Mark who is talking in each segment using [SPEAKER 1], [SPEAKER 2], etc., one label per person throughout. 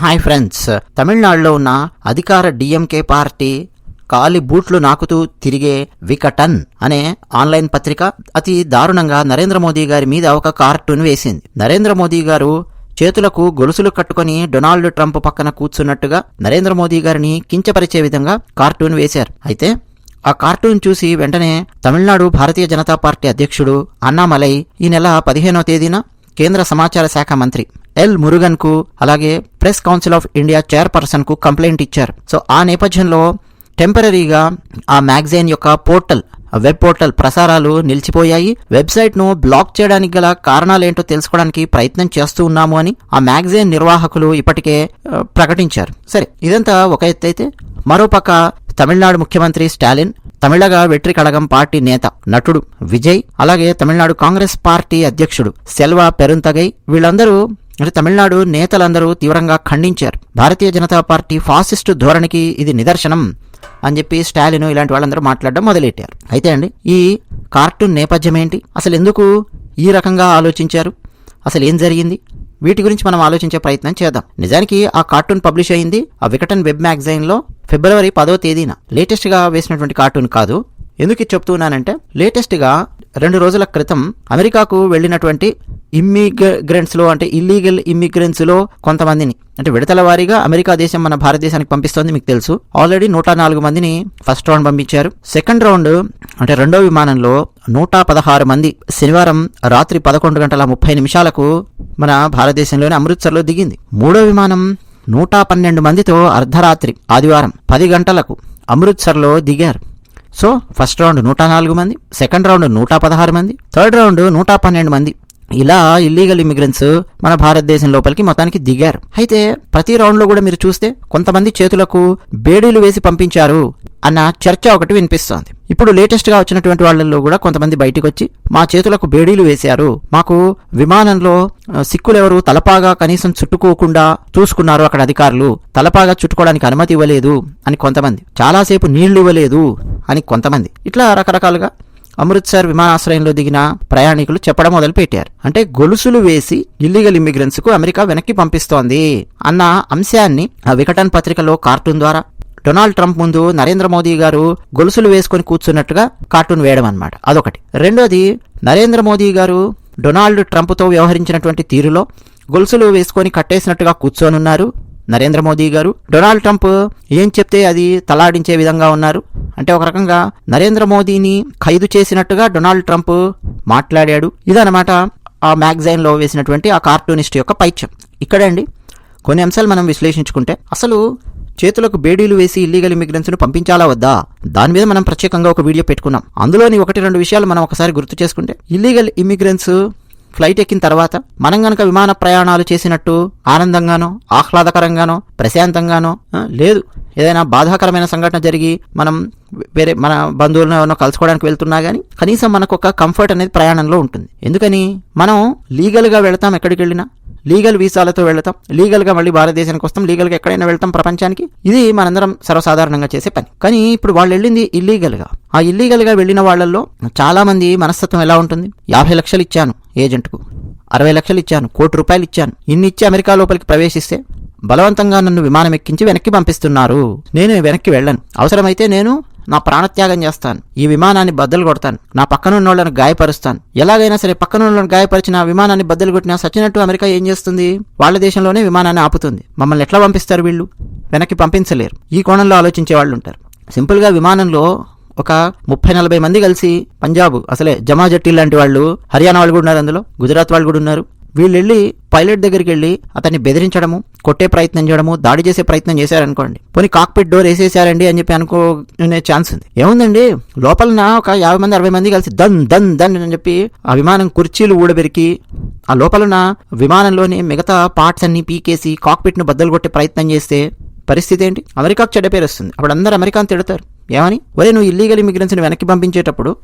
[SPEAKER 1] Hi friends. తమిళనాడులో ఉన్న అధికార డిఎంకే పార్టీ కాలి బూట్లు నాకుతూ తిరిగే వికటన్ అనే ఆన్లైన్ పత్రిక అతి దారుణంగా నరేంద్ర మోదీ గారి మీద ఒక కార్టూన్ వేసింది. నరేంద్ర మోదీ గారు చేతులకు గొలుసులు కట్టుకొని డొనాల్డ్ ట్రంప్ పక్కన కూర్చున్నట్టుగా నరేంద్ర మోదీ గారిని కించపరిచే విధంగా కార్టూన్ వేశారు. అయితే ఆ కార్టూన్ చూసి వెంటనే తమిళనాడు భారతీయ జనతా పార్టీ అధ్యక్షుడు అన్నామలై ఈ నెల పదిహేనో తేదీన కేంద్ర సమాచార శాఖ మంత్రి ఎల్ మురుగన్కు అలాగే ప్రెస్ కౌన్సిల్ ఆఫ్ ఇండియా చైర్పర్సన్కు కంప్లైంట్ ఇచ్చారు. సో ఆ నేపథ్యంలో టెంపరీగా ఆ మ్యాగజైన్ యొక్క పోర్టల్ వెబ్ పోర్టల్ ప్రసారాలు నిలిచిపోయాయి. వెబ్సైట్ను బ్లాక్ చేయడానికి గల కారణాలేంటో తెలుసుకోవడానికి ప్రయత్నం చేస్తూ ఉన్నాము అని ఆ మ్యాగజైన్ నిర్వాహకులు ఇప్పటికే ప్రకటించారు. సరే ఇదంతా ఒక ఎత్తు అయితే మరోపక్క తమిళనాడు ముఖ్యమంత్రి స్టాలిన్ తమిళగ వెట్రి కడగం పార్టీ నేత నటుడు విజయ్ అలాగే తమిళనాడు కాంగ్రెస్ పార్టీ అధ్యక్షుడు సెల్వా పెరుంతగై. వీళ్ళందరూ అంటే తమిళనాడు నేతలందరూ తీవ్రంగా ఖండించారు. భారతీయ జనతా పార్టీ ఫాసిస్టు ధోరణికి ఇది నిదర్శనం అని చెప్పి స్టాలిన్ ఇలాంటి వాళ్ళందరూ మాట్లాడడం మొదలెట్టారు. అయితే అండి ఈ కార్టూన్ నేపథ్యం ఏంటి? అసలు ఎందుకు ఈ రకంగా ఆలోచించారు? అసలు ఏం జరిగింది? వీటి గురించి మనం ఆలోచించే ప్రయత్నం చేద్దాం. నిజానికి ఆ కార్టూన్ పబ్లిష్ అయింది. ఆ వికటన్ వెబ్ మ్యాగజైన్లో ఫిబ్రవరి పదో తేదీన. లేటెస్ట్గా వేసినటువంటి కార్టూన్ కాదు. ఎందుకు చెప్తున్నానంటే లేటెస్ట్గా రెండు రోజుల క్రితం అమెరికాకు వెళ్ళినటువంటి ఇమ్మిగ్రెంట్స్లో అంటే ఇల్లీగల్ ఇమ్మిగ్రెంట్స్లో కొంతమందిని అంటే విడతల వారీగా అమెరికా దేశం మన భారతదేశానికి పంపిస్తోంది మీకు తెలుసు. ఆల్రెడీ నూట నాలుగు మందిని ఫస్ట్ రౌండ్ పంపించారు. సెకండ్ రౌండ్ అంటే రెండో విమానంలో నూట పదహారు మంది శనివారం రాత్రి పదకొండు గంటల ముప్పై నిమిషాలకు మన భారతదేశంలోని అమృత్సర్లో దిగింది. మూడో విమానం నూట పన్నెండు మందితో అర్ధరాత్రి ఆదివారం పది గంటలకు అమృత్సర్లో దిగారు. సో ఫస్ట్ రౌండ్ నూట నాలుగు మంది సెకండ్ రౌండ్ నూట పదహారు మంది థర్డ్ రౌండ్ నూట పన్నెండు మంది ఇలా ఇల్లీగల్ ఇమిగ్రెంట్స్ మన భారతదేశం లోపలికి మొత్తానికి దిగారు. అయితే ప్రతి రౌండ్లో కూడా మీరు చూస్తే కొంతమంది చేతులకు బేడీలు వేసి పంపించారు అన్న చర్చ ఒకటి వినిపిస్తోంది. ఇప్పుడు లేటెస్ట్గా వచ్చినటువంటి వాళ్ళల్లో కూడా కొంతమంది బయటకు వచ్చి మా చేతులకు బేడీలు వేశారు. మాకు విమానంలో సిక్కులెవరు తలపాగా కనీసం చుట్టుకోకుండా చూసుకున్నారు అక్కడ అధికారులు. తలపాగా చుట్టుకోవడానికి అనుమతి ఇవ్వలేదు అని కొంతమంది. చాలాసేపు నీళ్ళు ఇవ్వలేదు అని కొంతమంది. ఇట్లా రకరకాలుగా అమృత్సర్ విమానాశ్రయంలో దిగిన ప్రయాణికులు చెప్పడం మొదలుపెట్టారు. అంటే గొలుసులు వేసి ఇల్లీగల్ ఇమ్మిగ్రెంట్స్కు అమెరికా వెనక్కి పంపిస్తోంది అన్న అంశాన్ని ఆ వికటన్ పత్రికలో కార్టూన్ ద్వారా డొనాల్డ్ ట్రంప్ ముందు నరేంద్ర మోదీ గారు గొలుసులు వేసుకొని కూర్చున్నట్టుగా కార్టూన్ వేయడం అనమాట అదొకటి. రెండోది నరేంద్ర మోదీ గారు డొనాల్డ్ ట్రంప్తో వ్యవహరించినటువంటి తీరులో గొలుసులు వేసుకొని కట్టేసినట్టుగా కూర్చొనున్నారు నరేంద్ర మోదీ గారు. డొనాల్డ్ ట్రంప్ ఏం చెప్తే అది తలాడించే విధంగా ఉన్నారు. అంటే ఒక రకంగా నరేంద్ర మోదీని ఖైదు చేసినట్టుగా డొనాల్డ్ ట్రంప్ మాట్లాడాడు. ఇదనమాట ఆ మ్యాగజైన్లో వేసినటువంటి ఆ కార్టూనిస్ట్ యొక్క పైత్యం. ఇక్కడండి కొన్ని అంశాలు మనం విశ్లేషించుకుంటే అసలు చేతులకు బేడీలు వేసి ఇల్లీగల్ ఇమిగ్రెంట్స్ను పంపించాలా వద్దా? దాని మీద మనం ప్రత్యేకంగా ఒక వీడియో పెట్టుకున్నాం. అందులోని ఒకటి రెండు విషయాలు మనం ఒకసారి గుర్తు చేసుకుంటే ఇల్లీగల్ ఇమిగ్రెంట్స్ ఫ్లైట్ ఎక్కిన తర్వాత మనం గనక విమాన ప్రయాణాలు చేసినట్టు ఆనందంగానో ఆహ్లాదకరంగానో ప్రశాంతంగానో లేదు. ఏదైనా బాధాకరమైన సంఘటన జరిగి మనం వేరే మన బంధువులను ఎవరినో కలుసుకోవడానికి వెళ్తున్నా కానీ కనీసం మనకు ఒక కంఫర్ట్ అనేది ప్రయాణంలో ఉంటుంది. ఎందుకని? మనం లీగల్గా వెళతాం ఎక్కడికి వెళ్ళినా. లీగల్ వీసాలతో వెళతాం. లీగల్గా మళ్ళీ భారతదేశానికి వస్తాం. లీగల్గా ఎక్కడైనా వెళ్తాం ప్రపంచానికి. ఇది మనందరం సర్వసాధారణంగా చేసే పని. కానీ ఇప్పుడు వాళ్ళు వెళ్ళింది ఇల్లీగల్గా. ఆ ఇల్లీగల్గా వెళ్ళిన వాళ్ళల్లో చాలామంది మనస్తత్వం ఎలా ఉంటుంది? యాభై లక్షలు ఇచ్చాను ఏజెంట్కు. అరవై లక్షలు ఇచ్చాను. కోటి రూపాయలు ఇచ్చాను. ఇన్ని ఇచ్చి అమెరికా లోపలికి ప్రవేశిస్తే బలవంతంగా నన్ను విమానం ఎక్కించి వెనక్కి పంపిస్తున్నారు. నేను వెనక్కి వెళ్ళను. అవసరమైతే నేను నా ప్రాణత్యాగం చేస్తాను. ఈ విమానాన్ని బద్దలు కొడతాను. నా పక్కన గాయపరుస్తాను. ఎలాగైనా సరే పక్కన వాళ్ళని గాయపరిచిన విమానాన్ని బద్దలు కొట్టినా సచ్చినట్టు అమెరికా ఏం చేస్తుంది? వాళ్ళ దేశంలోనే విమానాన్ని ఆపుతుంది. మమ్మల్ని ఎట్లా పంపిస్తారు వీళ్ళు? వెనక్కి పంపించలేరు. ఈ కోణంలో ఆలోచించే వాళ్ళు ఉంటారు. సింపుల్గా విమానంలో ఒక ముప్పై నలభై మంది కలిసి పంజాబ్ అసలే జమా జట్టి లాంటి వాళ్ళు హర్యానా వాళ్ళు కూడా ఉన్నారు అందులో గుజరాత్ వాళ్ళు కూడా ఉన్నారు. వీళ్ళెళ్ళి పైలట్ దగ్గరికి వెళ్ళి అతన్ని బెదిరించడము కొట్టే ప్రయత్నం చేయడము దాడి చేసే ప్రయత్నం చేశారనుకోండి. పోనీ కాక్పిట్ డోర్ వేసేసారండి అని చెప్పి అనుకునే ఛాన్స్ ఉంది. ఏముందండి? లోపలన ఒక యాభై మంది అరవై మంది కలిసి దన్ దన్ దన్ అని చెప్పి ఆ విమానం కుర్చీలు ఊడబెరికి ఆ లోపలన విమానంలోని మిగతా పార్ట్స్ అన్ని పీకేసి కాక్పిట్ను బద్దలు కొట్టే ప్రయత్నం చేస్తే పరిస్థితి ఏంటి? అమెరికాకు చెడ్డ పేరు వస్తుంది. అప్పుడు అందరూ అమెరికాను తిడతారు. ఏమని? ఒరే నువ్వు ఇల్లీగల్ ఇమిగ్రెంట్స్ని వెనక్కి పంపించేటప్పుడు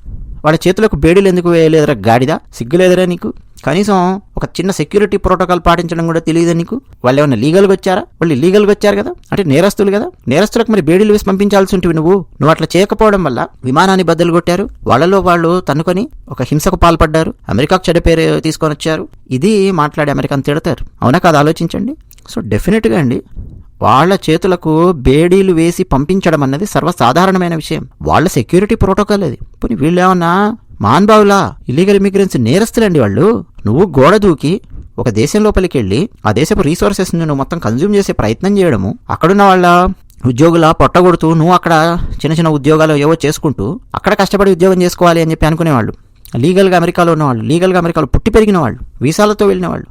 [SPEAKER 1] వాళ్ళ చేతులకు బేడీలు ఎందుకు వేయలేదురా గాడిదా? సిగ్గులేదురా నీకు? కనీసం ఒక చిన్న సెక్యూరిటీ ప్రోటోకాల్ పాటించడం కూడా తెలియదు నీకు? వాళ్ళు ఏమైనా లీగల్గా వచ్చారా? వాళ్ళు లీగల్గా వచ్చారు కదా? అంటే నేరస్తులు కదా? నేరస్తులకు మరి బేడీలు వేసి పంపించాల్సి ఉంటుంది నువ్వు. నువ్వు అట్లా చేయకపోవడం వల్ల విమానాన్ని బద్దలు కొట్టారు. వాళ్ళలో వాళ్ళు తన్నుకొని ఒక హింసకు పాల్పడ్డారు. అమెరికాకు చెడ్డ పేరు తీసుకొని వచ్చారు. ఇది మాట్లాడి అమెరికాను తిడతారు. అవునా కాదు? ఆలోచించండి. సో డెఫినెట్గా అండి వాళ్ళ చేతులకు బేడీలు వేసి పంపించడం అన్నది సర్వసాధారణమైన విషయం. వాళ్ళ సెక్యూరిటీ ప్రోటోకాల్ అది. పోనీ వీళ్ళేమన్నా మాన్బావులా ఇల్లీగల్ ఇమిగ్రెంట్స్ నేరస్తులండి వాళ్ళు. నువ్వు గోడ దూకి ఒక దేశం లోపలికెళ్ళి ఆ దేశపు రీసోర్సెస్ నువ్వు మొత్తం కన్జ్యూమ్ చేసే ప్రయత్నం చేయడము. అక్కడున్న వాళ్ళ ఉద్యోగుల పొట్టగొడుతూ నువ్వు అక్కడ చిన్న చిన్న ఉద్యోగాలు ఏవో చేసుకుంటూ అక్కడ కష్టపడి ఉద్యోగం చేసుకోవాలి అని చెప్పి అనుకునేవాళ్ళు. లీగల్గా అమెరికాలో ఉన్నవాళ్ళు లీగల్గా అమెరికాలో పుట్టి పెరిగిన వాళ్ళు వీసాలతో వెళ్ళిన వాళ్ళు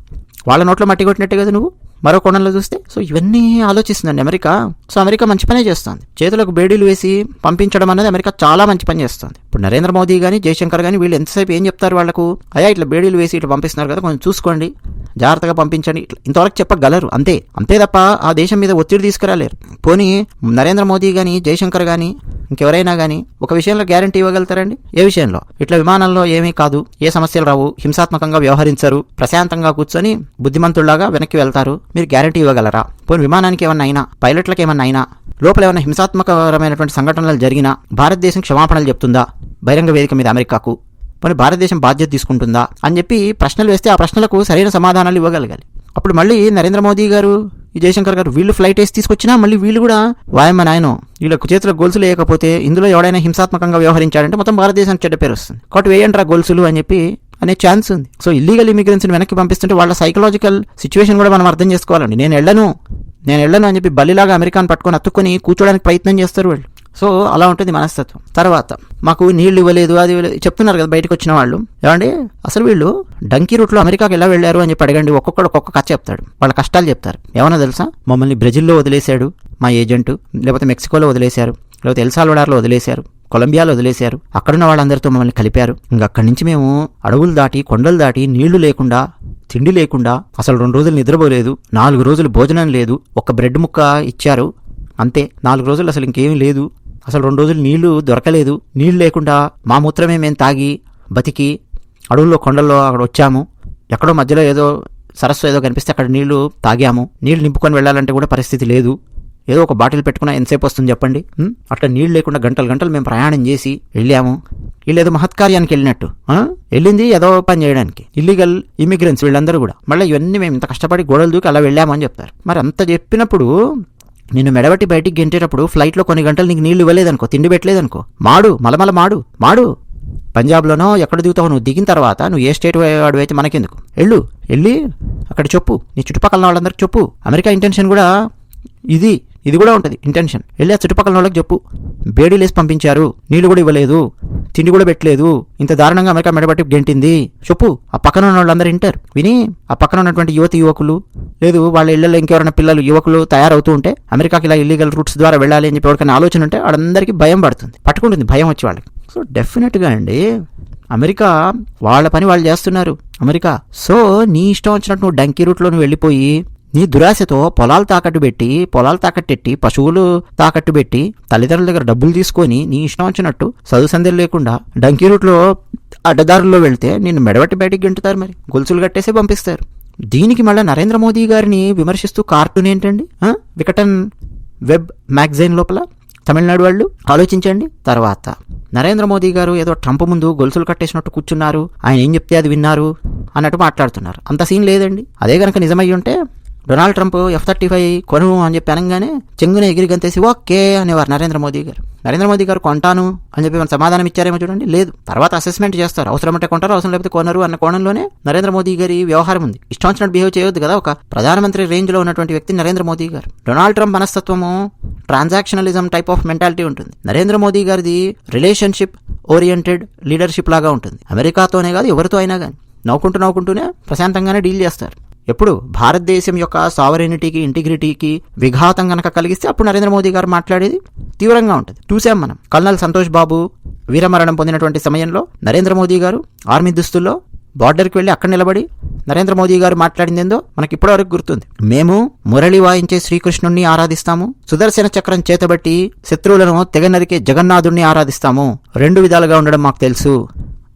[SPEAKER 1] వాళ్ళ నోట్లో మట్టి కొట్టినట్టే కదా నువ్వు? మరో కోణంలో చూస్తే సో ఇవన్నీ ఆలోచిస్తుందండి అమెరికా. సో అమెరికా మంచి పనే చేస్తుంది. చేతులకు బేడీలు వేసి పంపించడం అనేది అమెరికా చాలా మంచి పని చేస్తుంది. ఇప్పుడు నరేంద్ర మోదీ కానీ జయశంకర్ కానీ వీళ్ళు ఎంతసేపు ఏం చెప్తారు వాళ్ళకు? అయ్యా ఇట్లా బేడీలు వేసి ఇట్లా పంపిస్తున్నారు కదా కొంచెం చూసుకోండి. జాగ్రత్తగా పంపించండి. ఇట్లా ఇంతవరకు చెప్పగలరు. అంతే. అంతే తప్ప ఆ దేశం మీద ఒత్తిడి తీసుకురాలేరు. పోనీ నరేంద్ర మోదీ కానీ జయశంకర్ కానీ ఇంకెవరైనా కానీ ఒక విషయంలో గ్యారంటీ ఇవ్వగలుగుతారండి? ఏ విషయంలో? ఇట్లా విమానంలో ఏమీ కాదు. ఏ సమస్యలు రావు. హింసాత్మకంగా వ్యవహరించరు. ప్రశాంతంగా కూర్చొని బుద్ధిమంతుల్లాగా వెనక్కి వెళ్తారు. మీరు గ్యారంటీ ఇవ్వగలరా? పోనీ విమానానికి ఏమన్నా అయినా పైలట్లకు ఏమన్నా అయినా లోపల ఏమైనా హింసాత్మకరమైనటువంటి సంఘటనలు జరిగినా భారతదేశం క్షమాపణలు చెప్తుందా? బహిరంగ వేదిక మీద అమెరికాకు. మరి భారతదేశం బాధ్యత తీసుకుంటుందా అని చెప్పి ప్రశ్నలు వేస్తే ఆ ప్రశ్నలకు సరైన సమాధానాలు ఇవ్వగలగాలి. అప్పుడు మళ్ళీ నరేంద్ర మోదీ గారు ఈ జయశంకర్ గారు వీళ్ళు ఫ్లైట్ వేసి తీసుకొచ్చినా మళ్ళీ వీళ్ళు కూడా వాయమ్మ నాయన వీళ్ళకు చేతిలో గొలుసు లేకపోతే ఇందులో ఎవడైనా హింసాత్మకంగా వ్యవహరించాడంటే మొత్తం భారతదేశానికి చెడ్డ పేరు వస్తుంది. కాబట్టి వేయండి రా గొలుసులు అని చెప్పి అనే ఛాన్స్ ఉంది. సో ఇల్లీగల్ ఇమిగ్రెన్స్ని వెనక్కి పంపిస్తుంటే వాళ్ళ సైకలాజికల్ సిచ్యువేషన్ కూడా మనం అర్థం చేసుకోవాలండి. నేను వెళ్ళను నేను వెళ్ళను అని చెప్పి బల్లిలాగా అమెరికాను పట్టుకొని అత్తుకొని కూర్చోడానికి ప్రయత్నం చేస్తారు వాళ్ళు. సో అలా ఉంటుంది మనస్తత్వం. తర్వాత మాకు నీళ్ళు ఇవ్వలేదు అది చెప్తున్నారు కదా బయటకు వచ్చిన వాళ్ళు. ఏమండి? అసలు వీళ్ళు డంకీ రూట్లో అమెరికాకి ఎలా వెళ్ళారు అని చెప్పి అడగండి ఒక్కొక్కడు ఒక్కొక్క కథ చెప్తాడు. వాళ్ళ కష్టాలు చెప్తారు. ఏమన్నా తెలుసా? మమ్మల్ని బ్రెజిల్లో వదిలేశాడు మా ఏజెంట్ లేకపోతే మెక్సికోలో వదిలేశారు లేకపోతే ఎల్సాల్వడార్లో వదిలేశారు కొలంబియాలో వదిలేశారు. అక్కడున్న వాళ్ళందరితో మమ్మల్ని కలిపారు. ఇంకా అక్కడి నుంచి మేము అడవులు దాటి కొండలు దాటి నీళ్ళు లేకుండా తిండి లేకుండా అసలు రెండు రోజులు నిద్రపోలేదు నాలుగు రోజులు భోజనం లేదు ఒక బ్రెడ్ ముక్క ఇచ్చారు. అంతే. నాలుగు రోజులు అసలు ఇంకేమీ లేదు. అసలు రెండు రోజులు నీళ్ళు దొరకలేదు. నీళ్ళు లేకుండా మా మూత్రమే మేము తాగి బతికి అడవుల్లో కొండల్లో అక్కడ వచ్చాము. ఎక్కడో మధ్యలో ఏదో సరస్సు ఏదో కనిపిస్తే అక్కడ నీళ్ళు తాగాము. నీళ్ళు నింపుకొని వెళ్ళాలంటే కూడా పరిస్థితి లేదు. ఏదో ఒక బాటిల్ పెట్టుకున్నా ఎంతసేపు వస్తుంది చెప్పండి? అట్లా నీళ్ళు లేకుండా గంటలు గంటలు మేము ప్రయాణం చేసి వెళ్ళాము. వీళ్ళేదో మహత్కార్యానికి వెళ్ళినట్టు. వెళ్ళింది ఏదో పని చేయడానికి. ఇల్లీగల్ ఇమిగ్రెంట్స్ వీళ్ళందరూ కూడా. మళ్ళీ ఇవన్నీ మేము ఇంత కష్టపడి గోడలు దూకి అలా వెళ్ళామని చెప్తారు. మరి అంత చెప్పినప్పుడు నిన్ను మెడబట్టి బయటికి గెంటేటప్పుడు ఫ్లైట్లో కొన్ని గంటలు నీకు నీళ్ళు ఇవ్వలేదనుకో తిండి పెట్టలేదనుకో. మాడు మలమల మాడు మాడు. పంజాబ్లోనో ఎక్కడ దిగుతావు నువ్వు దిగిన తర్వాత నువ్వు ఏ స్టేట్ వాడు అయితే మనకెందుకు? వెళ్ళు వెళ్ళి అక్కడ చెప్పు. నీ చుట్టుపక్కల వాళ్ళందరికీ చెప్పు. అమెరికా ఇంటెన్షన్ కూడా ఇది ఇది కూడా ఉంటుంది ఇంటెన్షన్ వెళ్ళి ఆ చుట్టుపక్కల వాళ్ళకి చెప్పు. బేడీలేసి పంపించారు నీళ్ళు కూడా ఇవ్వలేదు. తిండి కూడా పెట్టలేదు. ఇంత దారుణంగా అమెరికా మెడబట్టి గెంటింది. చెప్పు ఆ పక్కన ఉన్న వాళ్ళందరూ వింటారు. విని ఆ పక్కన ఉన్నటువంటి యువతి యువకులు లేదు వాళ్ళ ఇళ్ళలో ఇంకెవరైనా పిల్లలు యువకులు తయారవుతూ ఉంటే అమెరికాకి ఇలా ఇల్లీగల్ రూట్స్ ద్వారా వెళ్ళాలి అని చెప్పి ఎవరికైనా ఆలోచన ఉంటే వాళ్ళందరికీ భయం పడుతుంది. పట్టుకుంటుంది భయం వచ్చి వాళ్ళకి. సో డెఫినెట్గా అండి అమెరికా వాళ్ళ పని వాళ్ళు చేస్తున్నారు. అమెరికా సో నీ ఇష్టం వచ్చినట్టు నువ్వు డంకీ రూట్లో నువ్వు వెళ్ళిపోయి నీ దురాశతో పొలాలు తాకట్టు పెట్టి పొలాలు తాకట్టెట్టి పశువులు తాకట్టు పెట్టి తల్లిదండ్రుల దగ్గర డబ్బులు తీసుకొని నీ ఇష్టం వచ్చినట్టు చదువు లేకుండా డంకీ రూట్లో అడ్డదారుల్లో వెళ్తే నిన్ను మెడబట్టి బయటికి గెంటుతారు మరి. గొలుసులు కట్టేసి పంపిస్తారు. దీనికి మళ్ళీ నరేంద్ర మోదీ గారిని విమర్శిస్తూ కార్టూన్ ఏంటండి? వికటన్ వెబ్ మ్యాగజైన్ లోపల తమిళనాడు వాళ్ళు? ఆలోచించండి. తర్వాత నరేంద్ర మోదీ గారు ఏదో ట్రంప్ ముందు గొలుసులు కట్టేసినట్టు కూర్చున్నారు. ఆయన ఏం చెప్తే అది విన్నారు అన్నట్టు మాట్లాడుతున్నారు. అంత సీన్ లేదండి. అదే కనుక నిజమై ఉంటే Donald Trump F thirty five కొను అని చెప్పి అనగానే చెంగున ఎగిరి గంతేసి ఓకే అనేవారు నరేంద్ర మోదీ గారు. నరేంద్ర మోదీ గారు కొంటాను అని చెప్పి మన సమాధానం ఇచ్చారేమో చూడండి. లేదు. తర్వాత అసెస్మెంట్ చేస్తారు. అవసరం అంటే కొంటారు అవసరం లేకపోతే కొనరు అన్న కోణంలోనే నరేంద్ర మోదీ గారి వ్యవహారం ఉంది. ఇష్టం వచ్చినట్టు బిహేవ్ చేయొద్దు కదా. ఒక ప్రధానమంత్రి రేంజ్లో ఉన్నటువంటి వ్యక్తి నరేంద్ర మోదీ గారు. డొనాల్డ్ ట్రంప్ మనస్తత్వము ట్రాన్సాక్షనలిజం టైప్ ఆఫ్ మెంటాలిటీ ఉంటుంది. నరేంద్ర మోదీ గారిది రిలేషన్షిప్ ఓరియంటెడ్ లీడర్షిప్ లాగా ఉంటుంది. అమెరికాతోనే కాదు ఎవరితో అయినా కానీ నవ్వుకుంటూ నవ్వుకుంటూనే ప్రశాంతంగానే డీల్ చేస్తారు. ఎప్పుడు? భారతదేశం యొక్క సావరెనిటీకి ఇంటిగ్రిటీకి విఘాతం కనుక కలిగిస్తే అప్పుడు నరేంద్ర మోదీ గారు మాట్లాడేది తీవ్రంగా ఉంటుంది. చూసాం మనం. కల్నల్ సంతోష్ బాబు వీరమరణం పొందినటువంటి సమయంలో నరేంద్ర మోదీ గారు ఆర్మీ దుస్తుల్లో బార్డర్కి వెళ్ళి అక్కడ నిలబడి నరేంద్ర మోదీ గారు మాట్లాడిందేందో మనకి ఇప్పటివరకు గుర్తుంది. మేము మురళి వాయించే శ్రీకృష్ణుణ్ణి ఆరాధిస్తాము. సుదర్శన చక్రం చేతబట్టి శత్రువులను తెగ నరికే జగన్నాథుణ్ణి ఆరాధిస్తాము. రెండు విధాలుగా ఉండడం మాకు తెలుసు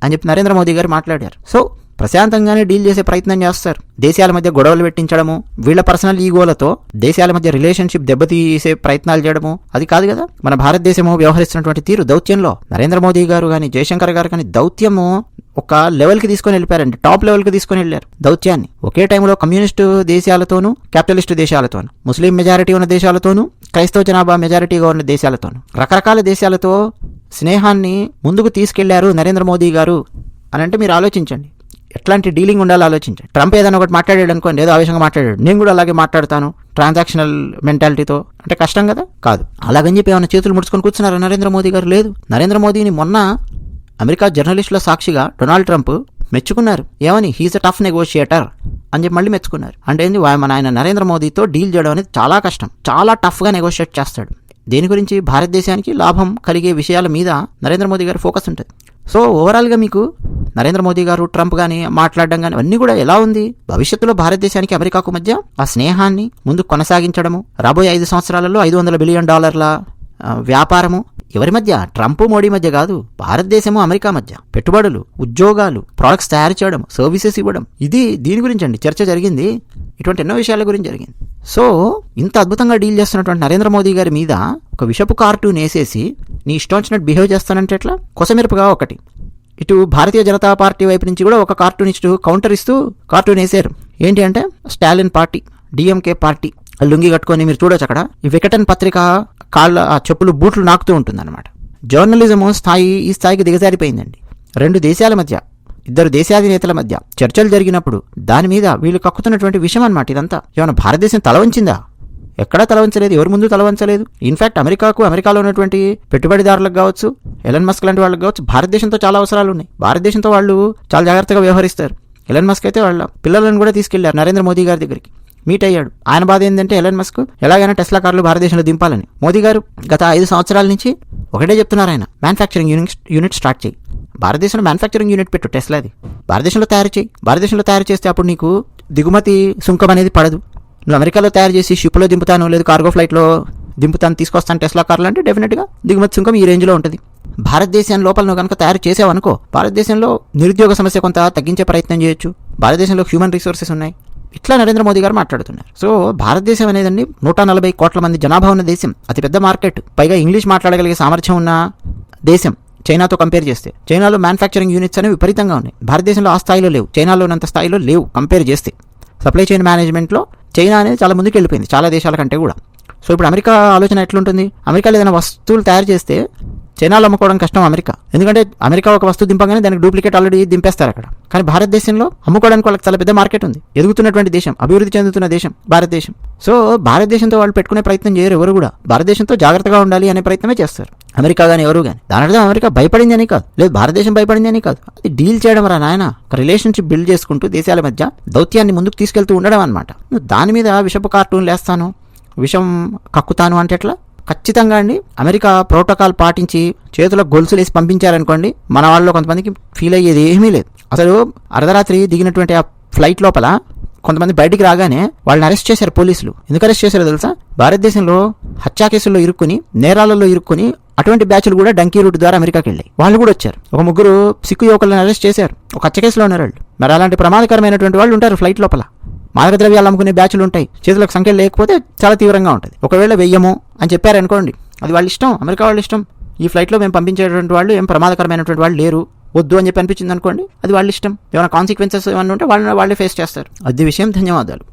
[SPEAKER 1] అని చెప్పి నరేంద్ర మోదీ గారు మాట్లాడారు. సో ప్రశాంతంగానే డీల్ చేసే ప్రయత్నం చేస్తారు. దేశాల మధ్య గొడవలు పెట్టించడము వీళ్ళ పర్సనల్ ఈగోలతో దేశాల మధ్య రిలేషన్షిప్ దెబ్బతీసే ప్రయత్నాలు చేయడము అది కాదు కదా? మన భారతదేశము వ్యవహరిస్తున్నటువంటి తీరు దౌత్యంలో. నరేంద్ర మోదీ గారు కానీ జయశంకర్ గారు కానీ దౌత్యము ఒక లెవెల్కి తీసుకొని వెళ్ళిపోయారండి. టాప్ లెవెల్కి తీసుకొని వెళ్ళారు దౌత్యాన్ని. ఒకే టైంలో కమ్యూనిస్టు దేశాలతోనూ క్యాపిటలిస్టు దేశాలతోనూ ముస్లిం మెజారిటీ ఉన్న దేశాలతోనూ క్రైస్తవ జనాభా మెజారిటీగా ఉన్న దేశాలతోనూ రకరకాల దేశాలతో స్నేహాన్ని ముందుకు తీసుకెళ్ళారు నరేంద్ర మోదీ గారు అని అంటే మీరు ఆలోచించండి. ఎట్లాంటి డీలింగ్ ఉండాలో ఆలోచించండి. ట్రంప్ ఏదైనా ఒకటి మాట్లాడాడు అనుకోండి ఏదో ఆవేశంగా మాట్లాడాడు. నేను కూడా అలాగే మాట్లాడతాను ట్రాన్సాక్షనల్ మెంటాలిటీతో అంటే కష్టం కదా? కాదు. అలాగని చెప్పి ఏమైనా చేతులు ముడుచుకొని కూర్చున్నారు? నరేంద్ర మోదీ గారు? లేదు. నరేంద్ర మోదీని మొన్న అమెరికా జర్నలిస్టుల సాక్షిగా డొనాల్డ్ ట్రంప్ మెచ్చుకున్నారు. ఏమని? హీస్ అ టఫ్ నెగోషియేటర్ అని చెప్పి మళ్ళీ మెచ్చుకున్నారు. అంటే ఏంది? మన ఆయన నరేంద్ర మోదీతో డీల్ చేయడం అనేది చాలా కష్టం. చాలా టఫ్గా నెగోషియేట్ చేస్తాడు. దేని గురించి? భారతదేశానికి లాభం కలిగే విషయాల మీద నరేంద్ర మోదీ గారి ఫోకస్ ఉంటుంది. సో ఓవరాల్గా మీకు నరేంద్ర మోదీ గారు ట్రంప్ కానీ మాట్లాడడం కానీ అన్నీ కూడా ఎలా ఉంది? భవిష్యత్తులో భారతదేశానికి అమెరికాకు మధ్య ఆ స్నేహాన్ని ముందు కొనసాగించడము రాబోయే ఐదు సంవత్సరాలలో ఐదు వందల బిలియన్ డాలర్ల వ్యాపారము ఎవరి మధ్య? ట్రంప్ మోడీ మధ్య కాదు. భారతదేశము అమెరికా మధ్య. పెట్టుబడులు ఉద్యోగాలు ప్రొడక్ట్స్ తయారు చేయడం సర్వీసెస్ ఇవ్వడం. ఇది దీని గురించి అండి చర్చ జరిగింది. ఇటువంటి ఎన్నో విషయాల గురించి జరిగింది. సో ఇంత అద్భుతంగా డీల్ చేస్తున్నటువంటి నరేంద్ర మోదీ గారి మీద ఒక విషపు కార్టూన్ వేసేసి నీ ఇష్టం వచ్చినట్టు బిహేవ్ చేస్తానంటే ఎట్లా? కొసమెరుపుగా ఒకటి. ఇటు భారతీయ జనతా పార్టీ వైపు నుంచి కూడా ఒక కార్టూన్ ఇస్తూ కౌంటర్ ఇస్తూ కార్టూన్ వేసారు. ఏంటి అంటే Stalin party DMK party. Lungi కట్టుకొని మీరు చూడొచ్చు అక్కడ. ఈ వికటన్ పత్రిక కాళ్ళ ఆ చెప్పులు బూట్లు నాకుతూ ఉంటుందన్నమాట. జర్నలిజం స్థాయి ఈ స్థాయికి దిగజారిపోయిందండి. రెండు దేశాల మధ్య ఇద్దరు దేశాధినేతల మధ్య చర్చలు జరిగినప్పుడు దాని మీద వీళ్ళు కక్కుతున్నటువంటి విషయం అనమాట ఇదంతా. ఏమైనా భారతదేశం తలవంచిందా? ఎక్కడా తలవంచలేదు ఎవరి ముందు తలవంచలేదు. ఇన్ఫ్యాక్ట్ ఇన్ఫాక్ట్ అమెరికాకు అమెరికాలో ఉన్నటువంటి పెట్టుబడిదారులకు కావచ్చు ఎలన్ మస్క్ లాంటి వాళ్ళకి కావచ్చు భారతదేశంతో చాలా అవసరాలు ఉన్నాయి. భారతదేశంతో వాళ్ళు చాలా జాగ్రత్తగా వ్యవహరిస్తారు. ఎలన్ మస్క్ అయితే వాళ్ళ పిల్లలను కూడా తీసుకెళ్ళారు నరేంద్ర మోదీ గారి దగ్గరికి. మీట్ అయ్యాడు. ఆయన బాధ ఏంటంటే ఎలన్ మస్క్ ఎలాగైనా టెస్లా కార్లు భారతదేశంలో దింపాలని. మోదీ గారు గత ఐదు సంవత్సరాల నుంచి ఒకటే చెప్తున్నారు ఆయన. మ్యానుఫ్యాక్చరింగ్ యూనిట్ యూనిట్ స్టార్ట్ చేయి. భారతదేశంలో మ్యానుఫ్యాక్చరింగ్ యూనిట్ పెట్టు టెస్లాది భారతదేశంలో తయారు చేయి. భారతదేశంలో తయారు చేస్తే అప్పుడు నీకు దిగుమతి సుంకం అనేది పడదు. నువ్వు అమెరికాలో తయారు చేసి షిప్లో దింపుతాను లేదు కార్గో ఫ్లైట్లో దింపుతాను తీసుకొస్తాను టెస్లా కార్లు అంటే డెఫినెట్గా దిగుమతి సుంకం ఈ రేంజ్లో ఉంటుంది. భారతదేశం లోపల నువ్వు కనుక తయారు చేసావనుకో భారతదేశంలో నిరుద్యోగ సమస్య కొంత తగ్గించే ప్రయత్నం చేయొచ్చు. భారతదేశంలో హ్యూమన్ రిసోర్సెస్ ఉన్నాయి. ఇట్లా నరేంద్ర మోదీ గారు మాట్లాడుతున్నారు. సో భారతదేశం అనేదండి నూట నలభై కోట్ల మంది జనాభా ఉన్న దేశం. అతిపెద్ద మార్కెట్. పైగా ఇంగ్లీష్ మాట్లాడగలిగే సామర్థ్యం ఉన్న దేశం. చైనాతో కంపేర్ చేస్తే. చైనాలో మ్యానుఫ్యాక్చరింగ్ యూనిట్స్ అనేవి విపరీతంగా ఉన్నాయి. భారతదేశంలో ఆ స్థాయిలో లేవు. చైనాలో ఉన్నంత స్థాయిలో లేవు కంపేర్ చేస్తే. సప్లై చైన్ మేనేజ్మెంట్లో చైనా అనేది చాలా ముందుకు వెళ్ళిపోయింది. చాలా దేశాల కంటే కూడా. సో ఇప్పుడు అమెరికా ఆలోచన ఎట్లుంటుంది? అమెరికాలో ఏదైనా వస్తువులు తయారు చేస్తే చైనాలో అమ్ముకోవడం కష్టం అమెరికా. ఎందుకంటే అమెరికా ఒక వస్తువు దింపగానే దానికి డూప్లికేట్ ఆల్రెడీ దింపేస్తారు అక్కడ. కానీ భారతదేశంలో అమ్ముకోవడానికి వాళ్ళకి చాలా పెద్ద మార్కెట్ ఉంది. ఎదుగుతున్నటువంటి దేశం అభివృద్ధి చెందుతున్న దేశం భారతదేశం. సో భారతదేశంతో వాళ్ళు పెట్టుకునే ప్రయత్నం చేయరు ఎవరు కూడా. భారతదేశంతో జాగ్రత్తగా ఉండాలి అనే ప్రయత్నమే చేస్తారు. అమెరికా కానీ ఎవరు కానీ దాని అర్థం అమెరికా భయపడింది అని కాదు. లేదు భారతదేశం భయపడింది అని కాదు. అది డీల్ చేయడం రా నాయన. ఒక రిలేషన్షిప్ బిల్డ్ చేసుకుంటూ దేశాల మధ్య దౌత్యాన్ని ముందుకు తీసుకెళ్తూ ఉండడం అనమాట దాని మీద విషపు కార్టూన్లు వేస్తాను విషం కక్కుతాను అంటే ఎట్లా? ఖచ్చితంగా అండి. అమెరికా ప్రోటోకాల్ పాటించి చేతుల గొలుసులు వేసి పంపించారనుకోండి మన వాళ్ళు కొంతమందికి ఫీల్ అయ్యేది ఏమీ లేదు. అసలు అర్ధరాత్రి దిగినటువంటి ఆ ఫ్లైట్ లోపల కొంతమంది బయటికి రాగానే వాళ్ళని అరెస్ట్ చేశారు పోలీసులు. ఎందుకు అరెస్ట్ చేశారో తెలుసా? భారతదేశంలో హత్యా కేసుల్లో ఇరుక్కుని నేరాలలో ఇరుక్కుని అటువంటి బ్యాచ్లు కూడా డంకీ రూట్ ద్వారా అమెరికాకి వెళ్ళాయి. వాళ్ళు కూడా వచ్చారు. ఒక ముగ్గురు సిక్కు యువకులను అరెస్ట్ చేశారు. ఒక హత్య కేసులో ఉన్నారు వాళ్ళు. మరి అలాంటి ప్రమాదకరమైనటువంటి వాళ్ళు ఉంటారు ఫ్లైట్ లోపల. మాదక ద్రవ్యాలు అమ్ముకునే బ్యాచ్లు ఉంటాయి. చేతులకు సంఖ్యలు లేకపోతే చాలా తీవ్రంగా ఉంటుంది. ఒకవేళ వెయ్యము అని చెప్పారనుకోండి అది వాళ్ళ ఇష్టం అమెరికా వాళ్ళ ఇష్టం. ఈ ఫ్లైట్లో మేము పంపించేటువంటి వాళ్ళు ఏం ప్రమాదకరమైనటువంటి వాళ్ళు లేరు. వద్దు అని చెప్పి అనిపించింది అనుకోండి అది వాళ్ళ ఇష్టం. ఏమైనా కాన్సిక్వెన్సెస్ ఏమైనా ఉంటే వాళ్ళని వాళ్ళే ఫేస్ చేస్తారు. అది విషయం ధన్యవాదాలు.